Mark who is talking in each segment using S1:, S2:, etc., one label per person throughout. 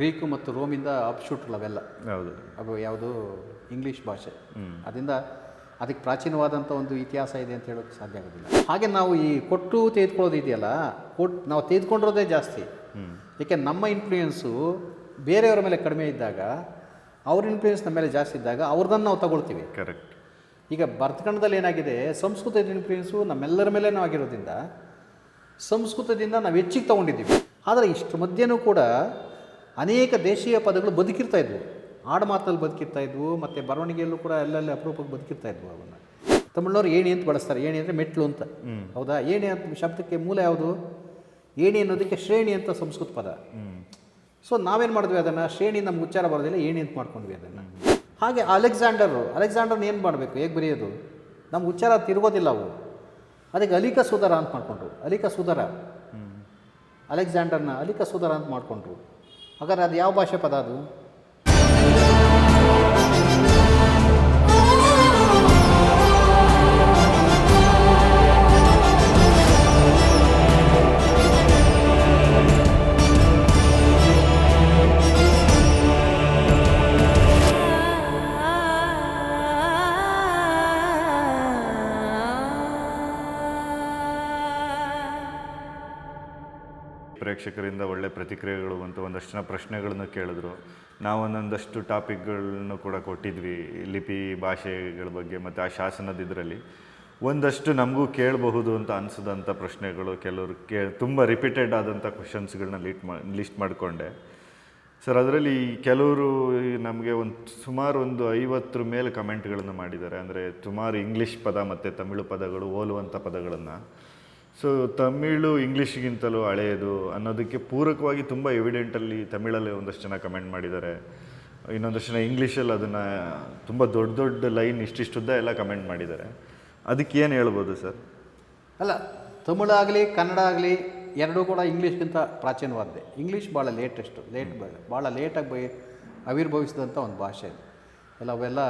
S1: Greek ಮತ್ತು ರೋಮಿಂದ ಅಪ್ಶೂಟ್ಗಳು ಅವೆಲ್ಲ.
S2: ಹೌದು.
S1: ಅದು ಯಾವುದು ಇಂಗ್ಲೀಷ್ ಭಾಷೆ. ಅದರಿಂದ ಅದಕ್ಕೆ ಪ್ರಾಚೀನವಾದಂಥ ಒಂದು ಇತಿಹಾಸ ಇದೆ ಅಂತ ಹೇಳೋಕ್ಕೆ ಸಾಧ್ಯ ಆಗೋದಿಲ್ಲ. ಹಾಗೆ ನಾವು ಈ ಕೊಟ್ಟು ತೆಗೆದುಕೊಳ್ಳೋದು ಇದೆಯಲ್ಲ ಕೊಟ್ಟು ನಾವು ತೆಗೆದುಕೊಂಡಿರೋದೇ ಜಾಸ್ತಿ. ಏಕೆ ನಮ್ಮ ಇನ್ಫ್ಲೂಯೆನ್ಸು ಬೇರೆಯವರ ಮೇಲೆ ಕಡಿಮೆ ಇದ್ದಾಗ ಅವ್ರ ಇನ್ಫ್ಲೂಯೆನ್ಸ್ ನಮ್ಮ ಮೇಲೆ ಜಾಸ್ತಿ ಇದ್ದಾಗ ಅವ್ರದನ್ನು ನಾವು ತಗೊಳ್ತೀವಿ.
S2: ಕರೆಕ್ಟ್
S1: ಈಗ ಭರತಖಂಡದಲ್ಲಿ ಏನಾಗಿದೆ ಸಂಸ್ಕೃತದ ಇನ್ಫ್ಲೂಯೆನ್ಸು ನಮ್ಮೆಲ್ಲರ ಮೇಲೆ ನಾವು ಆಗಿರೋದ್ರಿಂದ ಸಂಸ್ಕೃತದಿಂದ ನಾವು ಹೆಚ್ಚಿಗೆ ತೊಗೊಂಡಿದ್ದೀವಿ. ಆದರೆ ಇಷ್ಟು ಮಧ್ಯೆನೂ ಕೂಡ ಅನೇಕ ದೇಶೀಯ ಪದಗಳು ಬದುಕಿರ್ತಾ ಇದ್ವು. ಆಡುಮಾತಲ್ಲಿ ಬದುಕಿರ್ತಾ ಇದ್ವು ಮತ್ತು ಬರವಣಿಗೆಯಲ್ಲೂ ಕೂಡ ಎಲ್ಲೆಲ್ಲಿ ಅಪರೂಪಕ್ಕೆ ಬದುಕಿರ್ತಾ ಇದ್ವು ಅವನ್ನು. ತಮಿಳ್ನವ್ರು ಏಣಿ ಅಂತ ಬಳಸ್ತಾರೆ. ಏಣಿ ಅಂದರೆ ಮೆಟ್ಲು ಅಂತ. ಹೌದಾ? ಏಣಿ ಅಂತ ಶಬ್ದಕ್ಕೆ ಮೂಲ ಯಾವುದು? ಏಣಿ ಅನ್ನೋದಕ್ಕೆ ಶ್ರೇಣಿ ಅಂತ ಸಂಸ್ಕೃತ ಪದ. ಸೊ ನಾವೇನು ಮಾಡಿದ್ವಿ ಅದನ್ನು? ಶ್ರೇಣಿ ನಮ್ಗೆ ಉಚ್ಚಾರ ಬರೋದಿಲ್ಲ ಏಣಿ ಅಂತ ಮಾಡ್ಕೊಂಡ್ವಿ ಅದನ್ನು. ಹಾಗೆ ಅಲೆಕ್ಸಾಂಡರು ಅಲೆಕ್ಸಾಂಡರ್ನ ಏನು ಮಾಡಬೇಕು? ಹೇಗೆ ಬರೆಯೋದು? ನಮ್ಗೆ ಉಚ್ಚಾರ ತಿರುಗೋದಿಲ್ಲ ಅವು. ಅದಕ್ಕೆ ಅಲಿಕ ಸುಧರ ಅಂತ ಮಾಡಿಕೊಂಡ್ರು. ಅಲಿಕ ಸುಧರ. ಅಲೆಕ್ಸಾಂಡರ್ನ ಅಲಿಕ ಸುಧರ ಅಂತ ಮಾಡಿಕೊಂಡ್ರು. ಹಾಗಾದ್ರೆ ಅದು ಯಾವ ಭಾಷೆ ಪದ ಅದು
S2: ಪ್ರೇಕ್ಷಕರಿಂದ ಒಳ್ಳೆ ಪ್ರತಿಕ್ರಿಯೆಗಳು ಅಂತ ಒಂದಷ್ಟು ಜನ ಪ್ರಶ್ನೆಗಳನ್ನು ಕೇಳಿದ್ರು. ನಾವು ಒಂದೊಂದಷ್ಟು ಟಾಪಿಕ್ಗಳನ್ನು ಕೂಡ ಕೊಟ್ಟಿದ್ವಿ, ಲಿಪಿ ಭಾಷೆಗಳ ಬಗ್ಗೆ ಮತ್ತು ಆ ಶಾಸನದ ಇದರಲ್ಲಿ. ಒಂದಷ್ಟು ನಮಗೂ ಕೇಳಬಹುದು ಅಂತ ಅನಿಸಿದಂಥ ಪ್ರಶ್ನೆಗಳು ಕೆಲವರು ಕೇ, ತುಂಬ ರಿಪೀಟೆಡ್ ಆದಂಥ ಕ್ವಶನ್ಸ್ಗಳನ್ನ ಲೀಟ್ ಮಾ ಲಿಸ್ಟ್ ಮಾಡಿಕೊಂಡೆ. ಸರ್ ಅದರಲ್ಲಿ ಕೆಲವರು ನಮಗೆ ಒಂದು ಸುಮಾರು ಒಂದು ಐವತ್ತರ ಮೇಲೆ ಕಮೆಂಟ್ಗಳನ್ನು ಮಾಡಿದ್ದಾರೆ. ಅಂದರೆ ಸುಮಾರು ಇಂಗ್ಲೀಷ್ ಪದ ಮತ್ತು ತಮಿಳು ಪದಗಳು ಹೋಲುವಂಥ ಪದಗಳನ್ನು. ಸೊ ತಮಿಳು ಇಂಗ್ಲೀಷ್ಗಿಂತಲೂ ಹಳೆಯದು ಅನ್ನೋದಕ್ಕೆ ಪೂರಕವಾಗಿ ತುಂಬ ಎವಿಡೆಂಟಲ್ಲಿ ತಮಿಳಲ್ಲಿ ಒಂದಷ್ಟು ಜನ ಕಮೆಂಟ್ ಮಾಡಿದ್ದಾರೆ. ಇನ್ನೊಂದಷ್ಟು ಜನ ಇಂಗ್ಲೀಷಲ್ಲಿ ಅದನ್ನು ತುಂಬ ದೊಡ್ಡ ದೊಡ್ಡ ಲೈನ್ ಇಷ್ಟಿಷ್ಟುದ್ದ ಎಲ್ಲ ಕಮೆಂಟ್ ಮಾಡಿದ್ದಾರೆ. ಅದಕ್ಕೆ ಏನು ಹೇಳ್ಬೋದು ಸರ್?
S1: ಅಲ್ಲ ತಮಿಳಾಗಲಿ ಕನ್ನಡ ಆಗಲಿ ಎರಡೂ ಕೂಡ ಇಂಗ್ಲೀಷ್ಗಿಂತ ಪ್ರಾಚೀನವಾದ್ದೆ ಇಂಗ್ಲೀಷ್ ಭಾಳ ಲೇಟೆಸ್ಟು ಲೇಟ್ ಭಾಳ ಲೇಟಾಗಿ ಬೈ ಆವಿರ್ಭವಿಸಿದಂಥ ಒಂದು ಭಾಷೆ ಅದು. ಎಲ್ಲ ಅವೆಲ್ಲ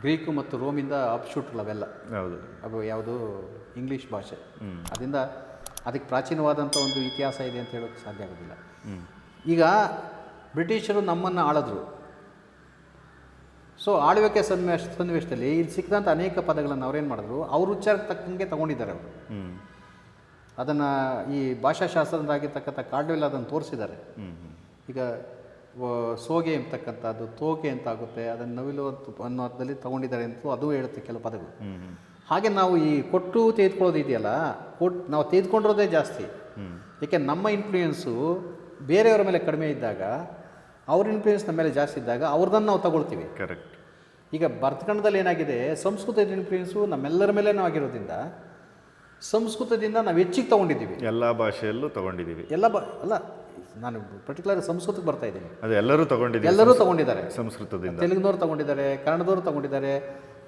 S1: ಗ್ರೀಕು ಮತ್ತು ರೋಮಿಂದ ಅಪ್ಶೂಟ್ಗಳು ಅವೆಲ್ಲ.
S2: ಹೌದು.
S1: ಅವು ಯಾವುದು ಇಂಗ್ಲೀಷ್ ಭಾಷೆ. ಅದರಿಂದ ಅದಕ್ಕೆ ಪ್ರಾಚೀನವಾದಂಥ ಒಂದು ಇತಿಹಾಸ ಇದೆ ಅಂತ ಹೇಳೋಕ್ಕೆ ಸಾಧ್ಯ ಆಗೋದಿಲ್ಲ. ಈಗ ಬ್ರಿಟಿಷರು ನಮ್ಮನ್ನು ಆಳಿದ್ರು. ಸೊ ಆಳ್ವಿಕೆ ಸನ್ನಿವೇಶ ಸನ್ನಿವೇಶದಲ್ಲಿ ಇಲ್ಲಿ ಸಿಕ್ಕಿದಂಥ ಅನೇಕ ಪದಗಳನ್ನು ಅವ್ರೇನು ಮಾಡಿದ್ರು? ಅವ್ರ ಉಚ್ಚಾರಕ್ಕೆ ತಕ್ಕಂಗೆ ತೊಗೊಂಡಿದ್ದಾರೆ ಅವರು. ಅದನ್ನು ಈ ಭಾಷಾಶಾಸ್ತ್ರದಾಗಿರ್ತಕ್ಕಂಥ ಕಾರ್ಡ್ವೆಲ್ ಅದನ್ನು ತೋರಿಸಿದ್ದಾರೆ. ಈಗ ಸೋಗೆ ಎಂಬತಕ್ಕಂಥದ್ದು ತೋಕೆ ಅಂತ ಆಗುತ್ತೆ ಅದನ್ನು ನವಿಲು ಅಂತ ಅನ್ನೋದಲ್ಲಿ ತಗೊಂಡಿದ್ದಾರೆ ಅಂತ ಅದು ಹೇಳುತ್ತೆ ಕೆಲವು ಪದಗಳು. ಹಾಗೆ ನಾವು ಈ ಕೊಟ್ಟು ತೆಗೆದುಕೊಳ್ಳೋದು ಇದೆಯಲ್ಲ ಕೊಟ್ಟು ನಾವು ತೆಗೆದುಕೊಂಡಿರೋದೇ ಜಾಸ್ತಿ. ಏಕೆ ನಮ್ಮ ಇನ್ಫ್ಲೂಯೆನ್ಸು ಬೇರೆಯವರ ಮೇಲೆ ಕಡಿಮೆ ಇದ್ದಾಗ ಅವ್ರ ಇನ್ಫ್ಲೂಯೆನ್ಸ್ ನಮ್ಮ ಮೇಲೆ ಜಾಸ್ತಿ ಇದ್ದಾಗ ಅವ್ರದನ್ನು ನಾವು ತಗೊಳ್ತೀವಿ.
S2: ಕರೆಕ್ಟ್
S1: ಈಗ ಭರತಖಂಡದಲ್ಲಿ ಏನಾಗಿದೆ ಸಂಸ್ಕೃತದ ಇನ್ಫ್ಲೂಯೆನ್ಸು ನಮ್ಮೆಲ್ಲರ ಮೇಲೆ ನಾವು ಆಗಿರೋದ್ರಿಂದ ಸಂಸ್ಕೃತದಿಂದ ನಾವು ಹೆಚ್ಚಿಗೆ ತೊಗೊಂಡಿದ್ದೀವಿ.
S2: ಎಲ್ಲ ಭಾಷೆಯಲ್ಲೂ ತಗೊಂಡಿದ್ದೀವಿ.
S1: ಎಲ್ಲ ಬ ಅಲ್ಲ ನಾನು ಪರ್ಟಿಕ್ಯುಲರ್ ಸಂಸ್ಕೃತಕ್ಕೆ ಬರ್ತಾ ಇದ್ದೀನಿ.
S2: ಅದು ಎಲ್ಲರೂ ತಗೊಂಡಿದ್ದೀವಿ
S1: ಎಲ್ಲರೂ ತಗೊಂಡಿದ್ದಾರೆ.
S2: ಸಂಸ್ಕೃತದಿಂದ.
S1: ತೆಲುಗಿನವ್ರು ತಗೊಂಡಿದ್ದಾರೆ ಕನ್ನಡದವರು ತಗೊಂಡಿದ್ದಾರೆ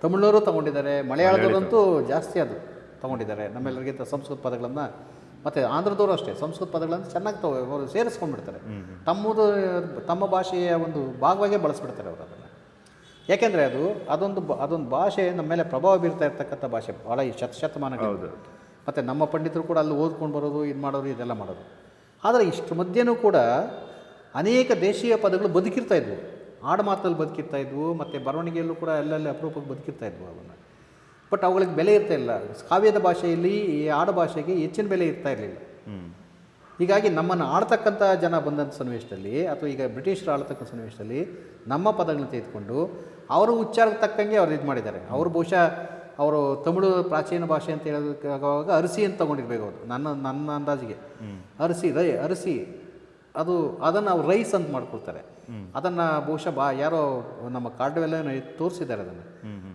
S1: ತಮಿಳ್ನವರು ತಗೊಂಡಿದ್ದಾರೆ ಮಲಯಾಳದವರಂತೂ ಜಾಸ್ತಿ ಅದು ತಗೊಂಡಿದ್ದಾರೆ ನಮ್ಮೆಲ್ಲರಿಗಿಂತ ಸಂಸ್ಕೃತ ಪದಗಳನ್ನು. ಮತ್ತು ಆಂಧ್ರದವರು ಅಷ್ಟೇ ಸಂಸ್ಕೃತ ಪದಗಳನ್ನು ಚೆನ್ನಾಗಿ ತಗೋ ಅವರು ಸೇರಿಸ್ಕೊಂಡ್ಬಿಡ್ತಾರೆ. ತಮ್ಮದು ತಮ್ಮ ಭಾಷೆಯ ಒಂದು ಭಾಗವಾಗೇ ಬಳಸ್ಬಿಡ್ತಾರೆ ಅವರು ಅದನ್ನು. ಯಾಕೆಂದರೆ ಅದು ಅದೊಂದು ಬ- ಅದೊಂದು ಭಾಷೆ ನಮ್ಮ ಮೇಲೆ ಪ್ರಭಾವ ಬೀರ್ತಾ ಇರ್ತಕ್ಕಂಥ ಭಾಷೆ ಭಾಳ ಈ ಶತ ಶತಮಾನಗಳು ಮತ್ತು ನಮ್ಮ ಪಂಡಿತರು ಕೂಡ ಅಲ್ಲಿ ಓದ್ಕೊಂಡು ಬರೋದು ಇದು ಮಾಡೋದು ಇದೆಲ್ಲ ಮಾಡೋದು. ಆದರೆ ಇಷ್ಟು ಮಧ್ಯೆಯೂ ಕೂಡ ಅನೇಕ ದೇಶೀಯ ಪದಗಳು ಬದುಕಿರ್ತಾ ಇದ್ವು. ಆಡುಮಾತಲ್ಲಿ ಬದುಕಿರ್ತಾ ಇದ್ವು ಮತ್ತು ಬರವಣಿಗೆಯಲ್ಲೂ ಕೂಡ ಎಲ್ಲೆಲ್ಲಿ ಅಪರೂಪಕ್ಕೆ ಬದುಕಿರ್ತಾ ಇದ್ವು ಅವನ್ನು. ಬಟ್ ಅವುಗಳಿಗೆ ಬೆಲೆ ಇರ್ತಾ ಇಲ್ಲ. ಕಾವ್ಯದ ಭಾಷೆಯಲ್ಲಿ ಈ ಆಡು ಭಾಷೆಗೆ ಹೆಚ್ಚಿನ ಬೆಲೆ ಇರ್ತಾ ಇರಲಿಲ್ಲ. ಹೀಗಾಗಿ ನಮ್ಮನ್ನು ಆಡ್ತಕ್ಕಂಥ ಜನ ಬಂದಂಥ ಸನ್ನಿವೇಶದಲ್ಲಿ ಅಥವಾ ಈಗ ಬ್ರಿಟಿಷರು ಆಳ್ತಕ್ಕಂಥ ಸನ್ನಿವೇಶದಲ್ಲಿ ನಮ್ಮ ಪದಗಳನ್ನ ತೆಗೆದುಕೊಂಡು ಅವರು ಉಚ್ಚಾರಕ್ಕೆ ತಕ್ಕಂಗೆ ಅವ್ರು ಇದು ಮಾಡಿದ್ದಾರೆ. ಅವರು ಬಹುಶಃ ಅವರು ತಮಿಳು ಪ್ರಾಚೀನ ಭಾಷೆ ಅಂತ ಹೇಳೋದಕ್ಕಾಗುವಾಗ ಅರಸಿ ಅಂತ ತಗೊಂಡಿರ್ಬೇಕು ಅವರು ನನ್ನ ನನ್ನ ಅಂದಾಜಿಗೆ. ಅರಸಿ ರೈ ಅರಸಿ. ಅದು ಅದನ್ನು ಅವ್ರು ರೈಸ್ ಅಂತ ಮಾಡ್ಕೊಳ್ತಾರೆ. ಅದನ್ನು ಬಹುಶಃ ಬಾ ಯಾರೋ ನಮ್ಮ ಕಾರ್ಡ್ವೆಲ್ಲ ತೋರಿಸಿದ್ದಾರೆ ಅದನ್ನು.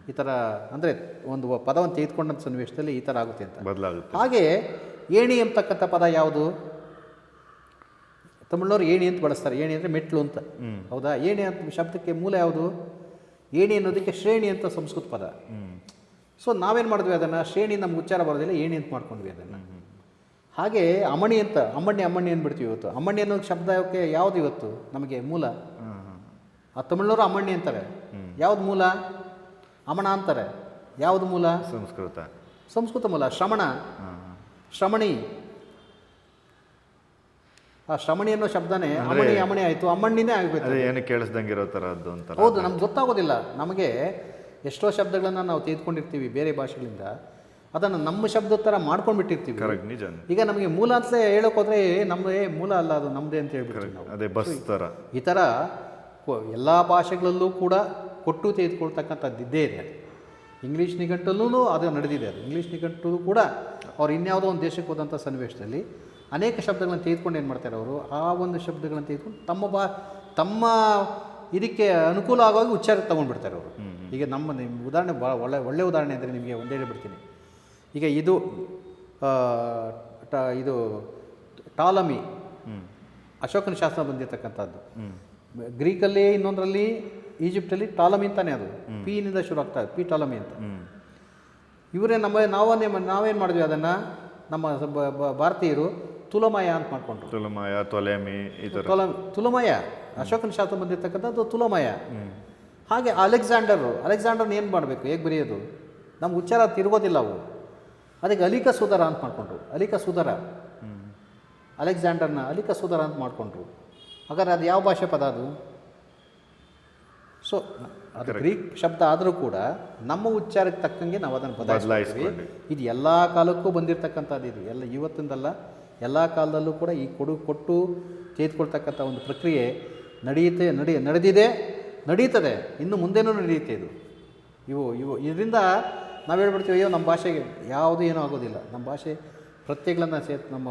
S1: ಈ ಥರ ಅಂದರೆ ಒಂದು ಪದವನ್ನು ತೆಗೆದುಕೊಂಡಂಥ ಸನ್ನಿವೇಶದಲ್ಲಿ ಈ ಥರ ಆಗುತ್ತೆ ಅಂತ.
S2: ಬದಲಾಗುತ್ತೆ.
S1: ಹಾಗೆ ಏಣಿ ಅಂತಕ್ಕಂಥ ಪದ ಯಾವುದು? ತಮಿಳ್ನವ್ರು ಏಣಿ ಅಂತ ಬಳಸ್ತಾರೆ. ಏಣಿ ಅಂದರೆ ಮೆಟ್ಲು ಅಂತ. ಹೌದಾ? ಏಣಿ ಅಂತ ಶಬ್ದಕ್ಕೆ ಮೂಲ ಯಾವುದು? ಏಣಿ ಅನ್ನೋದಕ್ಕೆ ಶ್ರೇಣಿ ಅಂತ ಸಂಸ್ಕೃತ ಪದ. ಸೊ ನಾವೇನು ಮಾಡಿದ್ವಿ ಅದನ್ನು? ಶ್ರೇಣಿ ನಮ್ಗೆ ಉಚ್ಚಾರ ಬರೋದಿಲ್ಲ ಏಣಿ ಅಂತ ಮಾಡ್ಕೊಂಡ್ವಿ ಅದನ್ನು. ಹಾಗೆ ಅಮಣಿ ಅಂತ ಅಮ್ಮಣ್ಣಿ ಅಮ್ಮಣ್ಣಿ ಅಂದ್ಬಿಡ್ತೀವಿ ಇವತ್ತು. ಅಮ್ಮಣ್ಣಿ ಅನ್ನೋ ಶಬ್ದಕ್ಕೆ ಯಾವುದು ಇವತ್ತು? ನಮಗೆ ಮೂಲ. ಆ ತಮಿಳ್ನವರು ಅಮ್ಮಣ್ಣಿ ಅಂತಾರೆ. ಯಾವ್ದು ಮೂಲ? ಅಮಣ ಅಂತಾರೆ. ಯಾವುದು ಮೂಲ?
S2: ಸಂಸ್ಕೃತ.
S1: ಸಂಸ್ಕೃತ ಮೂಲ. ಶ್ರಮಣ. ಶ್ರಮಣಿ. ಆ ಶ್ರಮಣಿ ಅನ್ನೋ ಶಬ್ದನೇ ಅಮಣಿ ಅಮಣಿ ಆಯಿತು. ಅಮ್ಮಣ್ಣಿನೇ ಆಗಬೇಕು
S2: ಏನು ಕೇಳಿಸ್ದಂಗೆ ಇರೋ ಥರದ್ದು ಅಂತ
S1: ಹೌದು ನಮ್ಗೆ ಗೊತ್ತಾಗೋದಿಲ್ಲ. ನಮಗೆ ಎಷ್ಟೋ ಶಬ್ದಗಳನ್ನು ನಾವು ತೆಗೆದುಕೊಂಡಿರ್ತೀವಿ ಬೇರೆ ಭಾಷೆಗಳಿಂದ. ಅದನ್ನು ನಮ್ಮ ಶಬ್ದ ಥರ ಮಾಡ್ಕೊಂಡ್ಬಿಟ್ಟಿರ್ತೀವಿ.
S2: ಕರೆಕ್ಟ್ ನಿಜ.
S1: ಈಗ ನಮಗೆ ಮೂಲ ಅಂತಲೇ ಹೇಳೋಕೋದ್ರೆ ನಮ್ಮದೇ ಮೂಲ ಅಲ್ಲ ಅದು ನಮ್ಮದೇ ಅಂತ ಹೇಳ್ಬಿಡ್ತೀವಿ ನಾವು.
S2: ಅದೇ ಬಸ್ ಥರ
S1: ಈ ಥರ ಎಲ್ಲ ಭಾಷೆಗಳಲ್ಲೂ ಕೂಡ ಕೊಟ್ಟು ತೆಗೆದುಕೊಳ್ತಕ್ಕಂಥದ್ದು ಇದ್ದೇ ಇದೆ ಇಂಗ್ಲೀಷ್ ನಿಘಂಟಲ್ಲೂ ಅದು ನಡೆದಿದೆ ಅದು. ಇಂಗ್ಲೀಷ್ ನಿಘಂಟು ಕೂಡ ಅವ್ರು ಇನ್ಯಾವುದೋ ಒಂದು ದೇಶಕ್ಕೆ ಹೋದಂಥ ಸನ್ನಿವೇಶದಲ್ಲಿ ಅನೇಕ ಶಬ್ದಗಳನ್ನು ತೆಗೆದುಕೊಂಡು ಏನು ಮಾಡ್ತಾರೆ ಅವರು? ಆ ಒಂದು ಶಬ್ದಗಳನ್ನು ತೆಗೆದುಕೊಂಡು ತಮ್ಮ ಬಾ ತಮ್ಮ ಇದಕ್ಕೆ ಅನುಕೂಲ ಆಗೋಗಿ ಉಚ್ಚಾರಕ್ಕೆ ತೊಗೊಂಡ್ಬಿಡ್ತಾರೆ ಅವರು. ಈಗ ನಮ್ಮ ನಿಮ್ಮ ಉದಾಹರಣೆ ಭಾಳ ಒಳ್ಳೆ ಒಳ್ಳೆ ಉದಾಹರಣೆ ಅಂದರೆ ನಿಮಗೆ ಒಂದು ಹೇಳ್ಬಿಡ್ತೀನಿ. ಈಗ ಇದು ಟ- ಇದು ಟಾಲಮಿ ಅಶೋಕನ ಶಾಸ್ತ್ರ ಬಂದಿರತಕ್ಕಂಥದ್ದು. ಗ್ರೀಕಲ್ಲಿ ಇನ್ನೊಂದರಲ್ಲಿ ಈಜಿಪ್ಟಲ್ಲಿ ಟಾಲಮಿ ಅಂತಾನೆ ಅದು. ಪಿನಿಂದ ಶುರು ಆಗ್ತಾ ಪಿ ಟಾಲಮಿ ಅಂತ. ಇವರೇ ನಮ್ಮ ನಾವನ್ನೇ ನಾವೇನು ಮಾಡಿದ್ವಿ ಅದನ್ನು? ನಮ್ಮ ಭಾರತೀಯರು ತುಲಮಯ ಅಂತ ಮಾಡ್ಕೊಂಡ್ರು.
S2: ತುಲಮಯ ತೊಲೆಮಿ
S1: ತುಲ ತುಲಮಯ? ಅಶೋಕನ ಶಾಸನ ಬಂದಿರತಕ್ಕಂಥದ್ದು ತುಲಮಯ. ಹಾಗೆ ಅಲೆಕ್ಸಾಂಡರು ಅಲೆಕ್ಸಾಂಡರ್ನ ಏನು ಮಾಡಬೇಕು? ಹೇಗೆ ಬರೆಯೋದು? ನಮ್ಗೆ ಉಚ್ಚಾರ ತಿರುಗೋದಿಲ್ಲ ಅವು. ಅದಕ್ಕೆ ಅಲಿಕ ಸುಧರ ಅಂತ ಮಾಡಿಕೊಂಡ್ರು. ಅಲಿಕ ಸುಧರ ಅಲೆಕ್ಸಾಂಡರ್ನ ಅಲಿಕ ಸುಧರ ಅಂತ ಮಾಡಿಕೊಂಡ್ರು. ಹಾಗಾದ್ರೆ ಅದು ಯಾವ ಭಾಷೆ ಪದ ಅದು? ಸೊ ಅದು ಗ್ರೀಕ್ ಶಬ್ದ ಆದರೂ ಕೂಡ ನಮ್ಮ ಉಚ್ಚಾರಕ್ಕೆ ತಕ್ಕಂಗೆ ನಾವು ಅದನ್ನು ಬದಲಾಯಿಸ್ತೀವಿ ಇದು ಎಲ್ಲ ಕಾಲಕ್ಕೂ ಬಂದಿರತಕ್ಕಂಥದ್ದು ಇದು. ಎಲ್ಲ ಇವತ್ತಿಂದಲ್ಲ ಎಲ್ಲ ಕಾಲದಲ್ಲೂ ಕೂಡ ಈ ಕೊಡು ಕೊಟ್ಟು ತೆಗೆದುಕೊಳ್ತಕ್ಕಂಥ ಒಂದು ಪ್ರಕ್ರಿಯೆ ನಡೆಯುತ್ತೆ ನಡಿ ನಡೆದಿದೆ ನಡೀತದೆ. ಇನ್ನು ಮುಂದೆನೂ ನಡೆಯುತ್ತೆ ಇದು. ಇವು ಇವು ಇದರಿಂದ ನಾವು ಹೇಳ್ಬಿಡ್ತೀವಿ ಅಯ್ಯೋ ನಮ್ಮ ಭಾಷೆಗೆ ಯಾವುದೂ ಏನೂ ಆಗೋದಿಲ್ಲ. ನಮ್ಮ ಭಾಷೆ ಪ್ರತ್ಯಯಗಳನ್ನು ಸೇರ್ ನಮ್ಮ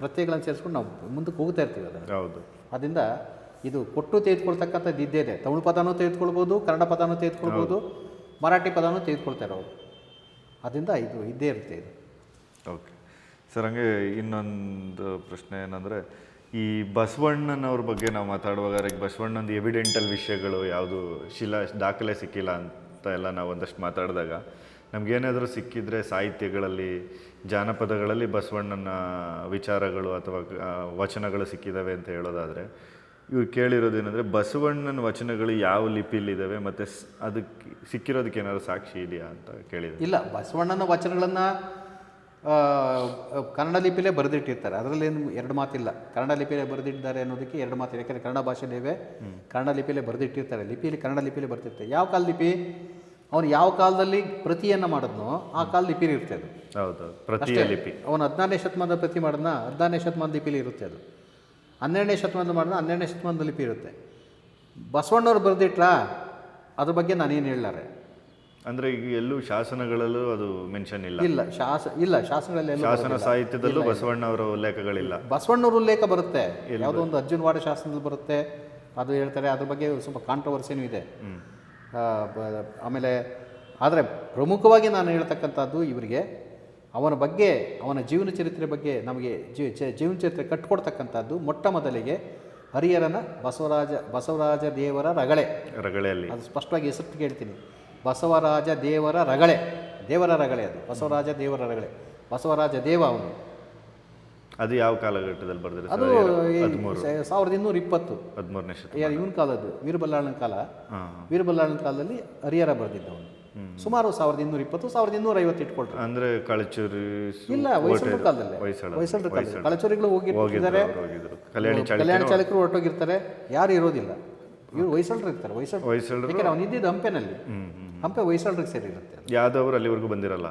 S1: ಪ್ರತ್ಯೇಕಗಳನ್ನು ಸೇರಿಸ್ಕೊಂಡು ನಾವು ಮುಂದಕ್ಕೆ ಹೋಗ್ತಾ ಇರ್ತೀವಿ ಅದನ್ನು.
S2: ಹೌದು.
S1: ಅದರಿಂದ ಇದು ಕೊಟ್ಟು ತೆಗೆದುಕೊಳ್ತಕ್ಕಂಥದ್ದು ಇದ್ದೇ ಇದೆ. ತಮಿಳು ಪದನೂ ತೆಗೆದುಕೊಳ್ಬೋದು ಕನ್ನಡ ಪದನೂ ತೆಗೆದುಕೊಳ್ಬೋದು ಮರಾಠಿ ಪದನೂ ತೆಗೆದುಕೊಳ್ತಾರೆ ಅವರು. ಅದರಿಂದ ಇದು ಇದ್ದೇ ಇರುತ್ತೆ ಇದು.
S2: ಓಕೆ. ಸರ್ ಹಂಗೆ ಇನ್ನೊಂದು ಪ್ರಶ್ನೆ ಏನಂದರೆ ಈ ಬಸವಣ್ಣನವ್ರ ಬಗ್ಗೆ ನಾವು ಮಾತಾಡುವಾಗ ಬಸವಣ್ಣಂದು ಎವಿಡೆಂಟಲ್ ವಿಷಯಗಳು ಯಾವುದು ಶಿಲಾ ದಾಖಲೆ ಸಿಕ್ಕಿಲ್ಲ ಅಂತ ಎಲ್ಲ ನಾವು ಒಂದಷ್ಟು ಮಾತಾಡಿದಾಗ ನಮಗೇನಾದರೂ ಸಿಕ್ಕಿದ್ರೆ ಸಾಹಿತ್ಯಗಳಲ್ಲಿ ಜಾನಪದಗಳಲ್ಲಿ ಬಸವಣ್ಣನ ವಿಚಾರಗಳು ಅಥವಾ ವಚನಗಳು ಸಿಕ್ಕಿದ್ದಾವೆ ಅಂತ ಹೇಳೋದಾದರೆ ಇವ್ರು ಕೇಳಿರೋದೇನೆಂದರೆ ಬಸವಣ್ಣನ ವಚನಗಳು ಯಾವ ಲಿಪಿಯಲ್ಲಿದ್ದಾವೆ ಮತ್ತು ಅದಕ್ಕೆ ಸಿಕ್ಕಿರೋದಕ್ಕೆ ಏನಾದರೂ ಸಾಕ್ಷಿ ಇದೆಯಾ ಅಂತ ಕೇಳಿದ್ರು
S1: ಇಲ್ಲ ಬಸವಣ್ಣನ ವಚನಗಳನ್ನು ಕನ್ನಡ ಲಿಪಿಲೇ ಬರೆದಿಟ್ಟಿರ್ತಾರೆ. ಅದರಲ್ಲೇನು ಎರಡು ಮಾತಿಲ್ಲ. ಕನ್ನಡ ಲಿಪಿಲೇ ಬರೆದಿಟ್ಟಿದ್ದಾರೆ ಅನ್ನೋದಕ್ಕೆ ಎರಡು ಮಾತಿಲ್ಲ ಯಾಕಂದರೆ ಕನ್ನಡ ಭಾಷೆಯಲ್ಲಿವೆ ಕನ್ನಡ ಲಿಪಿಯಲ್ಲೇ ಬರೆದಿಟ್ಟಿರ್ತಾರೆ. ಲಿಪಿಯಲ್ಲಿ ಕನ್ನಡ ಲಿಪಿಲೇ ಬರ್ತಿರ್ತಾರೆ ಯಾವ ಕಾಲ ಲಿಪಿ? ಅವನು ಯಾವ ಕಾಲದಲ್ಲಿ ಪ್ರತಿಯನ್ನು ಮಾಡಿದ್ನೋ ಆ ಕಾಲ ಲಿಪಿಲಿ ಇರುತ್ತೆ ಅದು.
S2: ಹೌದು ಪ್ರತಿಯ ಲಿಪಿ.
S1: ಅವನು ಹದಿನಾರನೇ ಶತಮಾನದ ಪ್ರತಿ ಮಾಡಿದ್ನ ಹದಿನಾರನೇ ಶತಮಾನದ ಲಿಪಿಲಿ ಇರುತ್ತೆ ಅದು. ಹನ್ನೆರಡನೇ ಶತಮಾನದ ಮಾಡಿದ ಹನ್ನೆರಡನೇ ಶತಮಾನದ ಲಿಪಿ ಇರುತ್ತೆ. ಬಸವಣ್ಣವ್ರು ಬರೆದಿಟ್ಲಾ? ಅದ್ರ ಬಗ್ಗೆ ನಾನೇನು ಹೇಳಲಾರೆ?
S2: ಅಂದ್ರೆ ಈಗ ಎಲ್ಲೂ ಶಾಸನಗಳಲ್ಲೂ ಅದು ಮೆನ್ಷನ್ ಇಲ್ಲ.
S1: ಇಲ್ಲ ಶಾಸ ಇಲ್ಲ ಶಾಸನಗಳಲ್ಲಿ ಎಲ್ಲೂ
S2: ಶಾಸನ ಸಾಹಿತ್ಯದಲ್ಲೂ ಬಸವಣ್ಣವರ ಉಲ್ಲೇಖಗಳಿಲ್ಲ.
S1: ಬಸವಣ್ಣವ್ರ ಉಲ್ಲೇಖ ಬರುತ್ತೆ. ಯಾವುದೋ ಒಂದು ಅರ್ಜುನವಾಡ ಶಾಸನದಲ್ಲಿ ಬರುತ್ತೆ. ಅದು ಹೇಳ್ತಾರೆ ಅದ್ರ ಬಗ್ಗೆ ಸ್ವಲ್ಪ ಕಾಂಟ್ರವರ್ಸಿನೂ ಇದೆ. ಆಮೇಲೆ ಆದರೆ ಪ್ರಮುಖವಾಗಿ ನಾನು ಹೇಳ್ತಕ್ಕಂಥದ್ದು ಇವರಿಗೆ ಅವನ ಬಗ್ಗೆ ಅವನ ಜೀವನ ಚರಿತ್ರೆ ಬಗ್ಗೆ ನಮಗೆ ಜೀ ಚ- ಜೀವನ ಚರಿತ್ರೆ ಕಟ್ಟಿಕೊಡ್ತಕ್ಕಂಥದ್ದು ಮೊಟ್ಟ ಮೊದಲಿಗೆ ಹರಿಹರನ ಬಸವರಾಜ ಬಸವರಾಜ ದೇವರ ರಗಳೆ.
S2: ರಗಳೆಯಲ್ಲಿ.
S1: ಅದು ಸ್ಪಷ್ಟವಾಗಿ ಹೆಸರು ಕೇಳ್ತೀನಿ ಬಸವರಾಜ ದೇವರ ರಗಳೆ. ದೇವರ ರಗಳೆ ಅದು. ಬಸವರಾಜ ದೇವರ ರಗಳೆ. ಬಸವರಾಜ ದೇವ ಅವನು.
S2: ಅದು ಯಾವ ಕಾಲಘಟ್ಟದಲ್ಲಿ ಬರೆದ್ರೆ
S1: ಅದು ಸಾವಿರದ ಇನ್ನೂರ ಇಪ್ಪತ್ತು.
S2: ಹದಿಮೂರನೇ ಶತಮಾನ.
S1: ಇವನ ಕಾಲದ್ದು ವೀರಬಲ್ಲಾಳನ ಕಾಲ. ವೀರಬಲ್ಲಾಳನ ಕಾಲದಲ್ಲಿ ಹರಿಹರ ಬರೆದಿದ್ದವನು. ಸುಮಾರು ಸಾವಿರದ ಇನ್ನೂರ ಇಪ್ಪತ್ತು ಸಾವಿರದ ಇನ್ನೂರ ಐವತ್ತು ಇಟ್ಕೊಳ್ತಾರೆ
S2: ಅಂದ್ರೆ ಕಳಚೂರಿ
S1: ಇಲ್ಲ ವಯಸ್ಸು ಕಾಲದಲ್ಲಿ.
S2: ಹೊಯ್ಸಳ
S1: ಕಾಲದಲ್ಲಿ. ಕಳಚೂರಿಗಳು ಹೋಗಿರ್ತಾರೆ
S2: ಹೋಗಿದ್ರು ಕಲ್ಯಾಣಿ
S1: ಚಾಲಕರು ಹೊರಟೋಗಿರ್ತಾರೆ. ಯಾರು ಇರೋದಿಲ್ಲ. ಇವ್ರು ಹೊಯ್ಸಳರು ಇರ್ತಾರೆ ಹೊಯ್ಸಳ
S2: ಹೊಯ್ಸಳರು?
S1: ಅವನು ಇದ್ದಿದ್ದು ಹಂಪೆನಲ್ಲಿ. ಹಂಪೆ ಹೊಯ್ಸಳರಿಗೆ ಸೇರಿರುತ್ತೆ
S2: ಯಾವ್ದವ್ರು ಅಲ್ಲಿವರೆಗೂ ಬಂದಿರಲ್ಲ?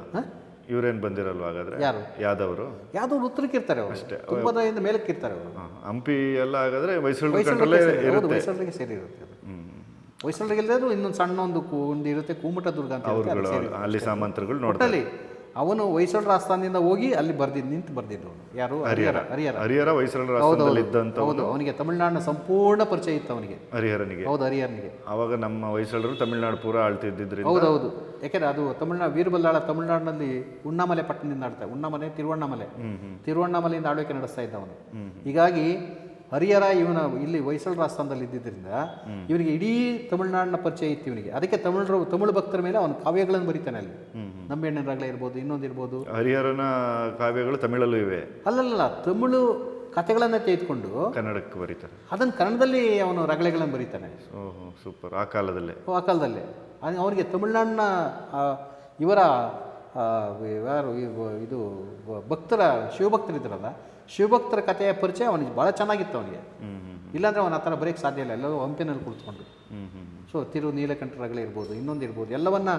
S2: ಇವ್ರೇನ್ ಬಂದಿರಲ್ವ ಹಾಗಾದ್ರೆ?
S1: ಯಾರು?
S2: ಯಾದವರು?
S1: ಯಾದವ್ ಉತ್ತರಕ್ಕೆ ಇರ್ತಾರೆ ಅಷ್ಟೇ. ತುಂಬದಿಂದ ಮೇಲಕ್ಕೆ ಇರ್ತಾರೆ ಅವರು.
S2: ಹಂಪಿ ಎಲ್ಲ ಹಾಗಾದ್ರೆ
S1: ಮೈಸೂರು ಹೌದು ಹೊಯ್ಸಳರಿಗೆ ಸೇರಿರುತ್ತೆ ಅದು.
S2: ಹ್ಮ್
S1: ಹೊಯ್ಸಳರಿಗೆ ಇಲ್ಲದೆ ಇನ್ನೊಂದು ಸಣ್ಣ ಒಂದು ಕು- ಒಂದು ಇರುತ್ತೆ ಕೂಮಟ ದುರ್ಗ ಅಂತ
S2: ಅವ್ರುಗಳು ಅಲ್ಲಿ ಸಾಮಂತರುಗಳು ನೋಡ್ತಾರೆ.
S1: ಅವನು ಹೊಯ್ಸಳ ಆಸ್ಥಾನದಿಂದ ಹೋಗಿ ಅಲ್ಲಿ ಬರ್ದಿದ್ದು ನಿಂತು ಬರ್ದಿದ್ದು ಯಾರು? ಹರಿಹರ. ಹರಿಹರ.
S2: ಹರಿಹರ
S1: ಹೌದು ಅವನಿಗೆ ತಮಿಳುನಾಡಿನ ಸಂಪೂರ್ಣ ಪರಿಚಯ ಇತ್ತು ಅವನಿಗೆ.
S2: ಹರಿಹರನಿಗೆ.
S1: ಹೌದು ಹರಿಹರನಿಗೆ.
S2: ಅವಾಗ ನಮ್ಮ ಹೊಯ್ಸಳರು ತಮಿಳುನಾಡು ಪೂರ ಹೌದು
S1: ಹೌದು. ಯಾಕೆಂದ್ರೆ ಅದು ತಮಿಳುನಾಡು ವೀರಬಲ್ಲಾಳ ತಮಿಳುನಾಡಿನಲ್ಲಿ ಉಣ್ಣಾಮಲೆ ಪಟ್ಟಣದಿಂದ ಆಡ್ತಾ ಉಣ್ಣಾಮಲೆ ತಿರುವಣ್ಣಾಮಲೆ. ತಿರುವಣ್ಣಾಮಲೆಯಿಂದ ಆಳ್ವಿಕೆ ನಡೆಸ್ತಾ ಇದ್ದ ಅವನು ಹೀಗಾಗಿ ಹರಿಹರ ಇವನ ಇಲ್ಲಿ ಹೊಯ್ಸಳ ರಾಜಸ್ಥಾನದಲ್ಲಿ ಇದ್ದಿದ್ದರಿಂದ ಇವನಿಗೆ ಇಡೀ ತಮಿಳುನಾಡಿನ ಪರಿಚಯ ಇತ್ತು ಇವನಿಗೆ. ಅದಕ್ಕೆ ತಮಿಳರು ತಮಿಳು ಭಕ್ತರ ಮೇಲೆ ಅವನು ಕಾವ್ಯಗಳನ್ನು ಬರೀತಾನೆ ಅಲ್ಲಿ. ನಂಬೆಣ್ಣನ ರಗಳೆ ಇರ್ಬೋದು ಇನ್ನೊಂದು ಇರ್ಬೋದು.
S2: ಹರಿಹರನ ಕಾವ್ಯಗಳು ತಮಿಳಲ್ಲೂ ಇವೆ.
S1: ಅಲ್ಲಲ್ಲ ತಮಿಳು ಕಥೆಗಳನ್ನು ತೆಗೆದುಕೊಂಡು
S2: ಕನ್ನಡಕ್ಕೆ ಬರೀತಾರೆ.
S1: ಅದನ್ನು ಕನ್ನಡದಲ್ಲಿ ಅವನು ರಗಳೆಗಳನ್ನು ಬರೀತಾನೆ.
S2: ಸೂಪರ್. ಆ ಕಾಲದಲ್ಲೇ.
S1: ಆ ಕಾಲದಲ್ಲೇ. ಅವನಿಗೆ ತಮಿಳುನಾಡಿನ ಇವರ ಯಾರು ಇದು ಭಕ್ತರ ಶಿವಭಕ್ತರಿದ್ರಲ್ಲ ಶಿವಭಕ್ತರ ಕಥೆಯ ಪರಿಚಯ ಅವನಿಗೆ ಭಾಳ ಚೆನ್ನಾಗಿತ್ತು ಅವನಿಗೆ. ಇಲ್ಲಾಂದರೆ ಅವನ ಆ ಥರ ಸಾಧ್ಯ ಇಲ್ಲ. ಎಲ್ಲರೂ ಹಂಪಿನಲ್ಲಿ ಕುಳಿತುಕೊಂಡು ಸೊ ತಿರು ಇರ್ಬೋದು ಇನ್ನೊಂದು ಇರ್ಬೋದು ಎಲ್ಲವನ್ನ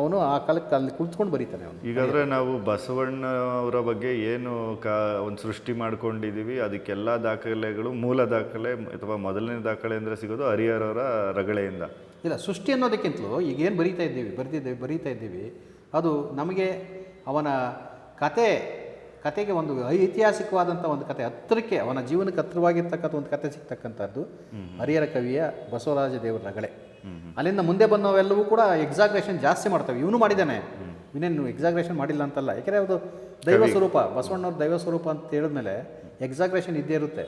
S1: ಅವನು ಆ ಕಾಲಕ್ಕೆ ಅಲ್ಲಿ ಕುಳಿತುಕೊಂಡು ಬರೀತಾನೆ ಅವನು.
S2: ಈಗಾದ್ರೆ ನಾವು ಬಸವಣ್ಣ ಅವರ ಬಗ್ಗೆ ಏನು ಕಾ ಒಂದು ಸೃಷ್ಟಿ ಮಾಡ್ಕೊಂಡಿದ್ದೀವಿ ಅದಕ್ಕೆಲ್ಲ ದಾಖಲೆಗಳು ಮೂಲ ದಾಖಲೆ ಅಥವಾ ಮೊದಲನೇ ದಾಖಲೆ ಅಂದರೆ ಸಿಗೋದು ಹರಿಹರವರ ರಗಳೆಯಿಂದ.
S1: ಇಲ್ಲ ಸೃಷ್ಟಿ ಅನ್ನೋದಕ್ಕಿಂತಲೂ ಈಗ ಏನು ಬರೀತಾ ಇದ್ದೀವಿ ಬರ್ತಿದ್ದೀವಿ ಬರೀತಾ ಇದ್ದೀವಿ ಅದು ನಮಗೆ ಅವನ ಕತೆ ಕತೆಗೆ ಒಂದು ಐತಿಹಾಸಿಕವಾದಂಥ ಒಂದು ಕತೆ ಹತ್ತಿರಕ್ಕೆ ಅವನ ಜೀವನಕ್ಕೆ ಹತ್ತಿರವಾಗಿರ್ತಕ್ಕಂಥ ಒಂದು ಕತೆ ಸಿಗ್ತಕ್ಕಂಥದ್ದು ಹರಿಹರ ಕವಿಯ ಬಸವರಾಜ ದೇವರ ರಗಳೆ. ಅಲ್ಲಿಂದ ಮುಂದೆ ಬಂದವೆಲ್ಲವೂ ಕೂಡ ಎಕ್ಸಾಗ್ರೇಷನ್ ಜಾಸ್ತಿ ಮಾಡ್ತವೆ. ಇವನು ಮಾಡಿದ್ದಾನೆ. ಇನ್ನೇನು ಎಕ್ಸಾಗ್ರೇಷನ್ ಮಾಡಿಲ್ಲ ಅಂತಲ್ಲ. ಯಾಕೆಂದರೆ ಅದು ದೈವ ಸ್ವರೂಪ ಬಸವಣ್ಣವ್ರ ದೈವ ಸ್ವರೂಪ ಅಂತ ಹೇಳಿದ್ಮೇಲೆ ಎಕ್ಸಾಗ್ರೇಷನ್ ಇದ್ದೇ ಇರುತ್ತೆ.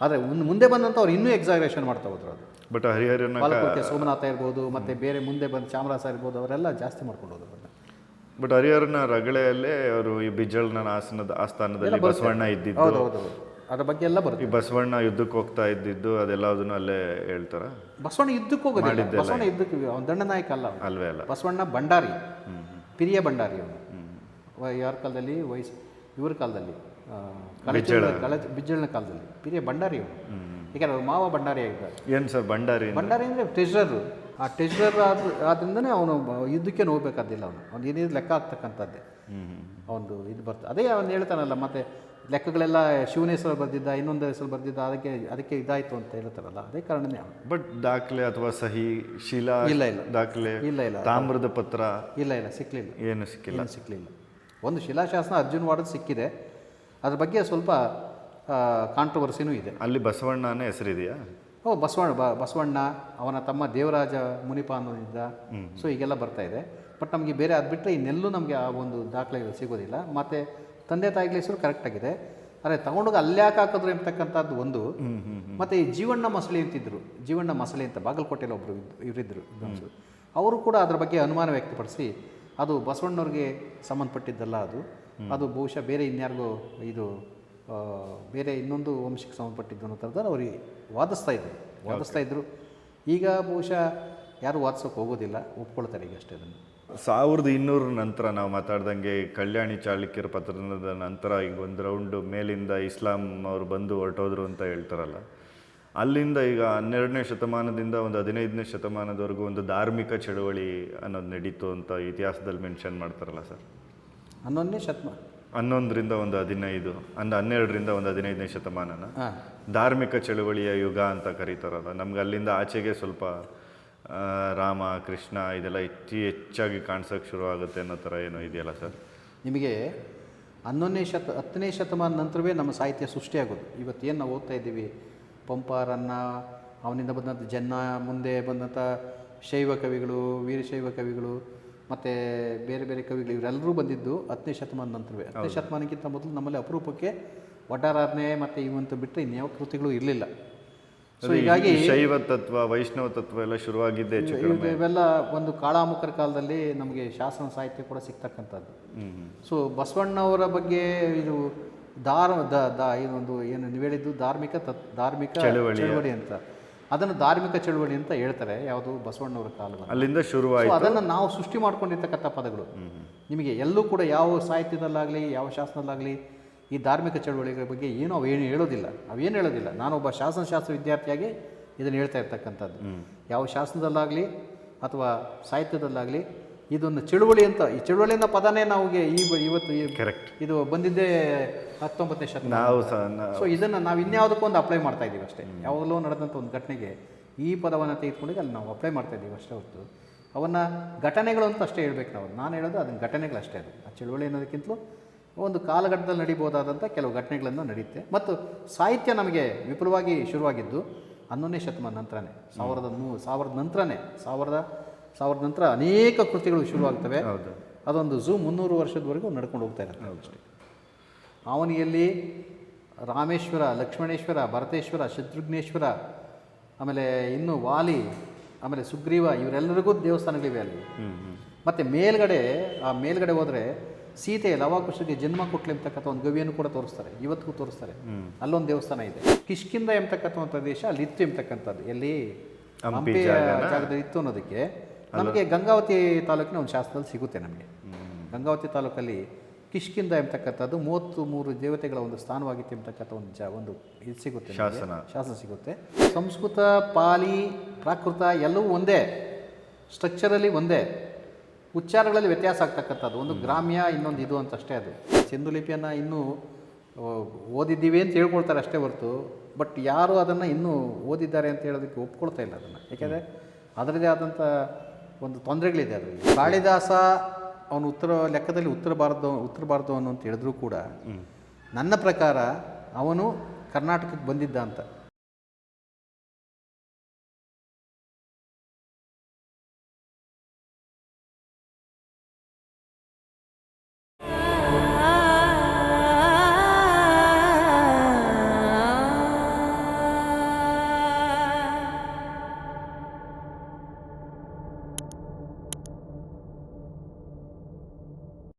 S1: ಆದರೆ ಮುಂದೆ ಬಂದಂಥ ಅವ್ರು ಇನ್ನೂ ಎಕ್ಸಾಗ್ರೇಷನ್ ಮಾಡ್ತಾ ಹೋದ್ರು ಅದು.
S2: ಬಟ್
S1: ಹರಿಹರ ಸೋಮನಾಥ ಇರ್ಬೋದು ಮತ್ತೆ ಬೇರೆ ಮುಂದೆ ಬಂದು ಚಾಮರಾಸ ಇರ್ಬೋದು ಅವರೆಲ್ಲ ಜಾಸ್ತಿ ಮಾಡ್ಕೊಂಡು ಹೋದ್ರು.
S2: ಬಟ್ ಹರಿಹರನ ರಗಳೆಯಲ್ಲೇ ಅವರು ಈ ಬಿಜಲ್ನ ಆಸನದ ಆಸ್ಥಾನದಲ್ಲಿ ಬಸವಣ್ಣ ಇದ್ದಿದ್ದು.
S1: ಅದ್ರ ಬಗ್ಗೆ ಎಲ್ಲ
S2: ಈ
S1: ಬರುತ್ತೆ
S2: ಬಸವಣ್ಣ ಯುದ್ಧಕ್ಕೆ ಹೋಗ್ತಾ ಇದ್ದಿದ್ದು ಅದೆಲ್ಲದನ್ನು ಅಲ್ಲೇ ಹೇಳ್ತಾರ?
S1: ಬಸವಣ್ಣ ಯುದ್ಧಕ್ಕೆ ಹೋಗೋದಿಲ್ಲ. ಬಸವಣ್ಣ ಯುದ್ಧಕ್ಕೆ ಅವನ ದಂಡನಾಯಕ ಅಲ್ಲ.
S2: ಅಲ್ವೇ ಅಲ್ಲ.
S1: ಬಸವಣ್ಣ ಭಂಡಾರಿ. ಪಿರಿಯ ಭಂಡಾರಿ ಅವನು. ಯಾರ ಕಾಲದಲ್ಲಿ? ವಯಸ್ಸು ಇವ್ರ ಕಾಲದಲ್ಲಿ. ಆ, ಕಳಚೂರಿನ ಬಿಜ್ಜಳನ ಕಾಲದಲ್ಲಿ. ಪಿರಿಯ ಭಂಡಾರಿ ಅವನು. ಯಾಕಂದ್ರೆ ಅವ್ರ ಮಾವ ಭಂಡಾರಿ ಆಗಿದ್ದಾರೆ.
S2: ಏನು ಸರ್ ಭಂಡಾರಿ
S1: ಭಂಡಾರಿ ಅಂದರೆ ಟ್ರೆಜರರು ಆ ಟ್ರೆಜರ್ ಆದ ಆದ್ರಿಂದನೇ ಅವನು ಯುದ್ಧಕ್ಕೆ ನೋಡ್ಬೇಕಾದಿಲ್ಲ ಅವನು. ಅವ್ನು ಏನಿದ್ರು ಲೆಕ್ಕ ಆಗ್ತಕ್ಕಂಥದ್ದೇ. ಅವನು ಇದು ಬರ್ತದೆ ಅದೇ ಅವನು ಹೇಳ್ತಾನಲ್ಲ ಮತ್ತೆ ಲೆಕ್ಕಗಳೆಲ್ಲ ಶಿವನ ಹೆಸರು ಬರೆದಿದ್ದ ಇನ್ನೊಂದು ಹೆಸರು ಬರೆದಿದ್ದ ಅದಕ್ಕೆ ಅದಕ್ಕೆ ಇದಾಯಿತು ಅಂತ ಹೇಳ್ತಾರಲ್ಲ ಅದೇ ಕಾರಣನೇ ಅವನು.
S2: ಬಟ್ ದಾಖಲೆ ಅಥವಾ ಸಹಿ ಶಿಲಾ
S1: ಇಲ್ಲ, ಇಲ್ಲ.
S2: ದಾಖಲೆ
S1: ಇಲ್ಲ ಇಲ್ಲ.
S2: ತಾಮ್ರದ ಪತ್ರ
S1: ಇಲ್ಲ ಇಲ್ಲ ಸಿಕ್ಕಲಿಲ್ಲ
S2: ಏನು ಸಿಕ್ಕಿಲ್ಲ?
S1: ಸಿಕ್ಕಲಿಲ್ಲ ಒಂದು ಶಿಲಾಶಾಸನ ಅರ್ಜುನ್ ವಾಡದ್ ಸಿಕ್ಕಿದೆ. ಅದ್ರ ಬಗ್ಗೆ ಸ್ವಲ್ಪ ಕಾಂಟ್ರವರ್ಸಿನೂ ಇದೆ.
S2: ಅಲ್ಲಿ ಬಸವಣ್ಣನೇ ಹೆಸರಿದೆಯಾ?
S1: ಓ ಬಸವಣ್ಣ ಬ ಬಸವಣ್ಣ ಅವನ ತಮ್ಮ ದೇವರಾಜ ಮುನಿಪ ಅನ್ನೋದಿದ್ದ ಸೊ ಈಗೆಲ್ಲ ಬರ್ತಾ ಇದೆ. ಬಟ್ ನಮಗೆ ಬೇರೆ ಅದು ಬಿಟ್ಟರೆ ಇನ್ನೆಲ್ಲೂ ನಮಗೆ ಆ ಒಂದು ದಾಖಲೆಗಳು ಸಿಗೋದಿಲ್ಲ. ಮತ್ತು ತಂದೆ ತಾಯಿಗಳ ಹೆಸರು ಕರೆಕ್ಟಾಗಿದೆ ಆದರೆ ತಗೊಂಡೋಗಿ ಅಲ್ಲಿ ಯಾಕೆ ಹಾಕಿದ್ರು ಎಂಬತಕ್ಕಂಥದ್ದು ಒಂದು. ಮತ್ತು ಈ ಜೀವಣ್ಣ ಮಸಳಿ ಅಂತಿದ್ರು. ಜೀವಣ್ಣ ಮಸಳಿ ಅಂತ ಬಾಗಲಕೋಟೆಯಲ್ಲಿ ಒಬ್ಬರು ಇವರಿದ್ದರು ಅವರು ಕೂಡ ಅದರ ಬಗ್ಗೆ ಅನುಮಾನ ವ್ಯಕ್ತಪಡಿಸಿ ಅದು ಬಸವಣ್ಣವ್ರಿಗೆ ಸಂಬಂಧಪಟ್ಟಿದ್ದಲ್ಲ ಅದು. ಅದು ಬಹುಶಃ ಬೇರೆ ಇನ್ಯಾರಿಗೂ ಇದು ಬೇರೆ ಇನ್ನೊಂದು ವಂಶಕ್ಕೆ ಸಂಬಂಧಪಟ್ಟಿದ್ದು ಅನ್ನೋ ಥರದ್ದು ಅವ್ರಿಗೆ ವಾದಿಸ್ತಾ ಇದ್ದರು ವಾದಿಸ್ತಾ ಇದ್ದರು ಈಗ ಬಹುಶಃ ಯಾರು ವಾದಿಸೋಕೆ ಹೋಗೋದಿಲ್ಲ ಒಪ್ಕೊಳ್ತಾರೆ ಈಗ ಅಷ್ಟೇ ಅದನ್ನು.
S2: ಸಾವಿರದ ಇನ್ನೂರ ನಂತರ ನಾವು ಮಾತಾಡ್ದಂಗೆ ಕಲ್ಯಾಣಿ ಚಾಳುಕ್ಯರ ಪತ್ರದ ನಂತರ ಈಗ ಒಂದು ರೌಂಡ್ ಮೇಲಿಂದ ಇಸ್ಲಾಂ ಅವರು ಬಂದು ಹೊರಟೋದ್ರು ಅಂತ ಹೇಳ್ತಾರಲ್ಲ ಅಲ್ಲಿಂದ ಈಗ ಹನ್ನೆರಡನೇ ಶತಮಾನದಿಂದ ಒಂದು ಹದಿನೈದನೇ ಶತಮಾನದವರೆಗೂ ಒಂದು ಧಾರ್ಮಿಕ ಚಳುವಳಿ ಅನ್ನೋದು ನಡೀತು ಅಂತ ಇತಿಹಾಸದಲ್ಲಿ ಮೆನ್ಷನ್ ಮಾಡ್ತಾರಲ್ಲ ಸರ್?
S1: ಹನ್ನೊಂದನೇ ಶತಮಾನ
S2: ಹನ್ನೊಂದರಿಂದ ಒಂದು ಹದಿನೈದು ಅಂದ ಹನ್ನೆರಡರಿಂದ ಒಂದು ಹದಿನೈದನೇ ಶತಮಾನನ ಧಾರ್ಮಿಕ ಚಳುವಳಿಯ ಯುಗ ಅಂತ ಕರೀತಾರಲ್ಲ ನಮ್ಗೆ ಅಲ್ಲಿಂದ ಆಚೆಗೆ ಸ್ವಲ್ಪ ರಾಮ ಕೃಷ್ಣ ಇದೆಲ್ಲ ಹೆಚ್ಚು ಹೆಚ್ಚಾಗಿ ಕಾಣಿಸೋಕೆ ಶುರು ಆಗುತ್ತೆ ಅನ್ನೋ ಥರ ಏನೋ ಇದೆಯಲ್ಲ ಸರ್?
S1: ನಿಮಗೆ ಹನ್ನೊಂದನೇ ಶತ ಹತ್ತನೇ ಶತಮಾನ ನಂತರವೇ ನಮ್ಮ ಸಾಹಿತ್ಯ ಸೃಷ್ಟಿಯಾಗೋದು. ಇವತ್ತೇನು ನಾವು ಓದ್ತಾ ಇದ್ದೀವಿ? ಪಂಪಾರನ್ನ ಅವನಿಂದ ಬಂದಂಥ ಜನ್ನ ಮುಂದೆ ಬಂದಂಥ ಶೈವ ಕವಿಗಳು ವೀರಶೈವ ಕವಿಗಳು ಮತ್ತು ಬೇರೆ ಬೇರೆ ಕವಿಗಳು ಇವರೆಲ್ಲರೂ ಬಂದಿದ್ದು ಹತ್ತನೇ ಶತಮಾನ ನಂತರವೇ. ಹತ್ತನೇ ಶತಮಾನಕ್ಕಿಂತ ಮೊದಲು ನಮ್ಮಲ್ಲಿ ಅಪರೂಪಕ್ಕೆ ಒಡ್ಡಾರಾಧನೆ ಮತ್ತು ಇವಂತ ಬಿಟ್ಟರೆ ಇನ್ಯಾವ ಕೃತಿಗಳು ಇರಲಿಲ್ಲ. ಸೊ ಹೀಗಾಗಿ
S2: ಶೈವ ತತ್ವ ವೈಷ್ಣವ ತತ್ವ ಎಲ್ಲ ಶುರುವಾಗಿದ್ದೆ
S1: ಇವೆಲ್ಲ ಒಂದು ಕಾಳಾಮುಖರ ಕಾಲದಲ್ಲಿ ನಮಗೆ ಶಾಸನ ಸಾಹಿತ್ಯ ಕೂಡ ಸಿಗ್ತಕ್ಕಂಥದ್ದು ಸೊ ಬಸವಣ್ಣವರ ಬಗ್ಗೆ ಇದು ದಾರ ದ ದ ಇದೊಂದು ಏನು ನೀವು ಹೇಳಿದ್ದು ಧಾರ್ಮಿಕ ತತ್ ಧಾರ್ಮಿಕ ಚಳವಳಿ ಅಂತ. ಅದನ್ನು ಧಾರ್ಮಿಕ ಚಳುವಳಿ ಅಂತ ಹೇಳ್ತಾರೆ. ಯಾವುದು ಬಸವಣ್ಣವರ ಕಾಲದಲ್ಲಿ
S2: ಅಲ್ಲಿಂದ ಶುರುವಾಯಿತು
S1: ಅದನ್ನು ನಾವು ಸೃಷ್ಟಿ ಮಾಡ್ಕೊಂಡಿರ್ತಕ್ಕಂಥ ಪದಗಳು. ನಿಮಗೆ ಎಲ್ಲೂ ಕೂಡ ಯಾವ ಸಾಹಿತ್ಯದಲ್ಲಾಗಲಿ ಯಾವ ಶಾಸನದಲ್ಲಾಗಲಿ ಈ ಧಾರ್ಮಿಕ ಚಳುವಳಿಗಳ ಬಗ್ಗೆ ಏನು ಅವೇನು ಹೇಳೋದಿಲ್ಲ. ಅವೇನು ಹೇಳೋದಿಲ್ಲ. ನಾನೊಬ್ಬ ಶಾಸನಶಾಸ್ತ್ರ ವಿದ್ಯಾರ್ಥಿಯಾಗಿ ಇದನ್ನು ಹೇಳ್ತಾ ಇರ್ತಕ್ಕಂಥದ್ದು. ಯಾವ ಶಾಸನದಲ್ಲಾಗಲಿ ಅಥವಾ ಸಾಹಿತ್ಯದಲ್ಲಾಗಲಿ ಇದೊಂದು ಚಳುವಳಿ ಅಂತ ಈ ಚಳುವಳಿ ಅನ್ನೋ ಪದನೇ ನಮಗೆ ಈ ಇವತ್ತು
S2: ಕರೆಕ್ಟ್
S1: ಇದು ಬಂದಿದ್ದೇ ಹತ್ತೊಂಬತ್ತನೇ ಶತಮಾನ.
S2: ನಾವು
S1: ಸೊ ಇದನ್ನು ನಾವು ಇನ್ಯಾವುದಕ್ಕೂ ಒಂದು ಅಪ್ಲೈ ಮಾಡ್ತಾ ಇದ್ದೀವಿ ಅಷ್ಟೇ. ಯಾವಾಗಲೂ ನಡೆದಂಥ ಒಂದು ಘಟನೆಗೆ ಈ ಪದವನ್ನು ತೆಗೆದುಕೊಂಡಿದ್ದು ಅಲ್ಲಿ ನಾವು ಅಪ್ಲೈ ಮಾಡ್ತಾ ಇದ್ದೀವಿ ಅಷ್ಟೇ ಹೊತ್ತು ಅವನ್ನು ಘಟನೆಗಳು ಅಂತ ಅಷ್ಟೇ ಹೇಳ್ಬೇಕು ನಾವು. ನಾನು ಹೇಳೋದು ಅದನ್ನು ಘಟನೆಗಳು ಅಷ್ಟೇ ಅದು. ಆ ಚಳುವಳಿ ಅನ್ನೋದಕ್ಕಿಂತಲೂ ಒಂದು ಕಾಲಘಟ್ಟದಲ್ಲಿ ನಡಿಬೋದಾದಂಥ ಕೆಲವು ಘಟನೆಗಳನ್ನು ನಡೆಯುತ್ತೆ ಮತ್ತು ಸಾಹಿತ್ಯ ನಮಗೆ ವಿಪುಲವಾಗಿ ಶುರುವಾಗಿದ್ದು ಹನ್ನೊಂದನೇ ಶತಮಾನ ನಂತರನೇ. ಸಾವಿರದ ನೂ ಸಾವಿರದ ನಂತರನೇ. ಸಾವಿರದ ಸಾವಿರದ ನಂತರ ಅನೇಕ ಕೃತಿಗಳು ಶುರುವಾಗ್ತವೆ ಅದೊಂದು ಝೂ ಮುನ್ನೂರು ವರ್ಷದವರೆಗೂ ನಡ್ಕೊಂಡು ಹೋಗ್ತಾ ಇರುತ್ತೆ. ಅಷ್ಟೇ ಅವನಿಯಲ್ಲಿ ರಾಮೇಶ್ವರ ಲಕ್ಷ್ಮಣೇಶ್ವರ ಭರತೇಶ್ವರ ಶತ್ರುಘ್ನೇಶ್ವರ ಆಮೇಲೆ ಇನ್ನು ವಾಲಿ ಆಮೇಲೆ ಸುಗ್ರೀವ ಇವರೆಲ್ಲರಿಗೂ ದೇವಸ್ಥಾನಗಳಿವೆ ಅಲ್ಲಿ. ಮತ್ತು ಮೇಲ್ಗಡೆ ಆ ಮೇಲ್ಗಡೆ ಹೋದರೆ ಸೀತೆ ಲವಾಕುಶಿಗೆ ಜನ್ಮ ಕೊಟ್ಲಿ ಎಂಬತಕ್ಕಂಥ ಒಂದು ಗವಿಯನ್ನು ಕೂಡ ತೋರಿಸ್ತಾರೆ. ಇವತ್ತಿಗೂ ತೋರಿಸ್ತಾರೆ. ಅಲ್ಲೊಂದು ದೇವಸ್ಥಾನ ಇದೆ. ಕಿಷ್ಕಿಂದ ಎಂಬತಕ್ಕಂಥ ಒಂದು ಪ್ರದೇಶ ಅಲ್ಲಿ ಇತ್ತು ಎಂಬತಕ್ಕಂಥದ್ದು. ಎಲ್ಲಿ? ಹಂಪಿಯ ಜಾಗದಲ್ಲಿ ಇತ್ತು ಅನ್ನೋದಕ್ಕೆ. ನಮಗೆ ಗಂಗಾವತಿ ತಾಲೂಕಿನ ಒಂದು ಶಾಸ್ತ್ರದಲ್ಲಿ ಸಿಗುತ್ತೆ ನಮಗೆ. ಗಂಗಾವತಿ ತಾಲೂಕಲ್ಲಿ ಕಿಷ್ಕಿಂದ ಎಂಬತಕ್ಕಂಥದ್ದು ಮೂವತ್ತು ಮೂರು ದೇವತೆಗಳ ಒಂದು ಸ್ಥಾನವಾಗಿತ್ತು ಎಂಬತಕ್ಕಂಥ ಒಂದು ಜ ಒಂದು ಇದು ಸಿಗುತ್ತೆ.
S2: ಶಾಸನ.
S1: ಶಾಸನ ಸಿಗುತ್ತೆ. ಸಂಸ್ಕೃತ ಪಾಲಿ ಪ್ರಾಕೃತ ಎಲ್ಲವೂ ಒಂದೇ. ಸ್ಟ್ರಕ್ಚರಲ್ಲಿ ಒಂದೇ. ಉಚ್ಚಾರಗಳಲ್ಲಿ ವ್ಯತ್ಯಾಸ ಆಗ್ತಕ್ಕಂಥದ್ದು. ಒಂದು ಗ್ರಾಮ್ಯ ಇನ್ನೊಂದು ಇದು ಅಂತ ಅಷ್ಟೇ ಅದು. ಸಿಂಧು ಲಿಪಿಯನ್ನು ಇನ್ನೂ ಓದಿದ್ದೀವಿ ಅಂತ ಹೇಳ್ಕೊಳ್ತಾರೆ ಅಷ್ಟೇ ಹೊರತು. ಬಟ್ ಯಾರು ಅದನ್ನು ಇನ್ನೂ ಓದಿದ್ದಾರೆ ಅಂತ ಹೇಳೋದಕ್ಕೆ ಒಪ್ಕೊಳ್ತಾ ಇಲ್ಲ ಅದನ್ನು. ಯಾಕೆಂದರೆ ಅದರದೇ ಆದಂಥ ಒಂದು ತೊಂದರೆಗಳಿದೆ ಅದರಲ್ಲಿ. ಕಾಳಿದಾಸ ಅವನು ಉತ್ತರ ಲೆಕ್ಕದಲ್ಲಿ ಉತ್ತರ ಭಾರತ ಉತ್ತರ ಭಾರತವನ್ನು ಅಂತ ಹೇಳಿದ್ರು ಕೂಡ ನನ್ನ ಪ್ರಕಾರ ಅವನು ಕರ್ನಾಟಕಕ್ಕೆ ಬಂದಿದ್ದ ಅಂತ.